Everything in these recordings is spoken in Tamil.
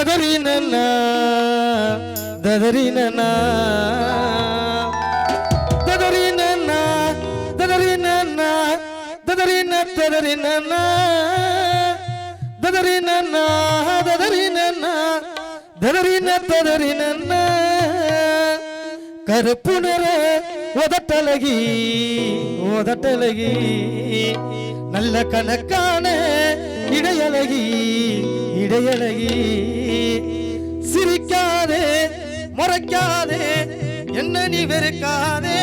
ததறி நன்னா ததறி நன்னா ததறின நன்னா ததறி நன்னா ததறின ந கருப்பு நிற உதட்டழகி உதட்டழகி நல்ல கணக்கான இடையழகி இடையழகி. சிரிக்காதே முறைக்காதே என்ன நீ வெறுக்காதே.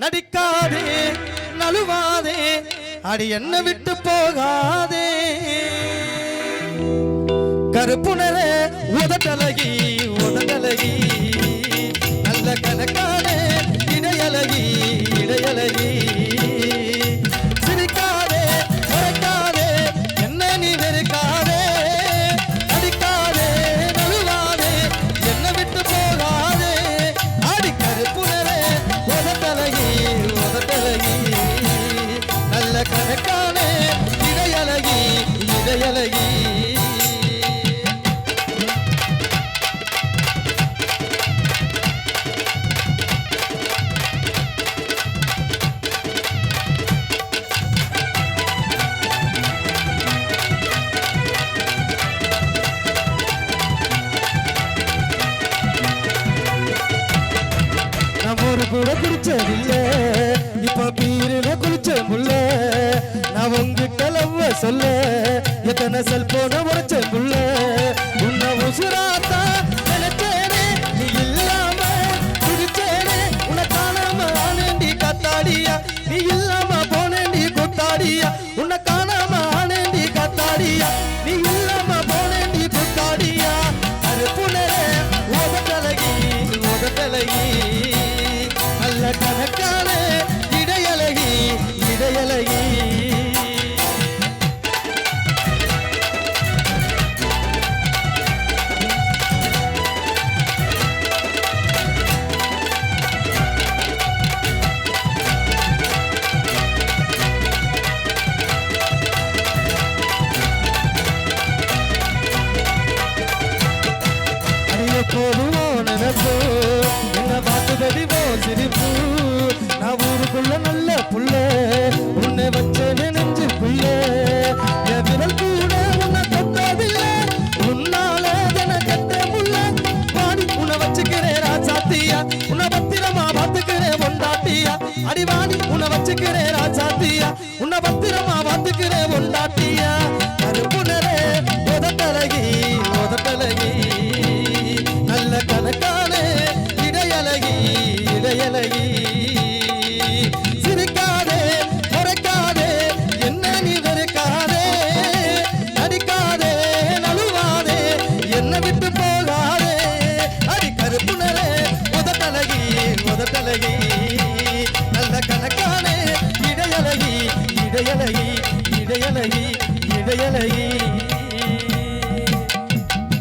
நடிக்காதே நழுவாதே அடி என்ன விட்டு போகாதே. கருப்புணர உதட்டழகி உதட்டழகி நம்ம ஒரு கூட இப்ப பீரில குளிச்ச முல்ல நான் உங்ககிட்ட லவ்வ சொல்ல. எத்தனை செல்போன உரைச்ச முல்ல உன்னை உசுராத்தா நினைச்சேனே நீ இல்லாம குடிச்சேனே உன்னை காணாம ஆனேண்டி கத்தாடியா? நீ இல்லாம போனேண்டி கொத்தாடியா? உன்னை காணாம ஆனேண்டி கத்தாடியா? நீ இல்லாம போனேண்டி குத்தாடியா? அருப்புணரே உதட்டழகி உதட்டழகி நல்ல போதுமோ நினைப்பு என்ன பார்த்து கடிவோ சிரிப்பு நான் ஊருக்குள்ள நல்ல புள்ள உன்னை வச்ச நினைஞ்சு புள்ள என் விரல் கூட உன்னை தொட்டதில்லை உன்னால என கட்ட முள்ள வாடி உன்னை வச்சுக்கிறேன் ராஜாத்தியா உன்னை பத்திரமா பார்த்துக்கிறேன் பொண்டாட்டியா அடிவாடி உன்னை வச்சுக்கிறேன் ராஜாத்தியா உன்னை பத்திரமா பார்த்துக்கிறேன் இடையழகி சிரிக்காதே முறைக்காதே என்ன நீ வெறுக்காதே? நடிக்காதே நழுவாதே என்ன விட்டு போகாதே? அடி கருப்புணரே உதட்டழகி உதட்டழகி. நல்ல கணக்கானே இடையழகி இடையழகி இடையழகி இடையழகி.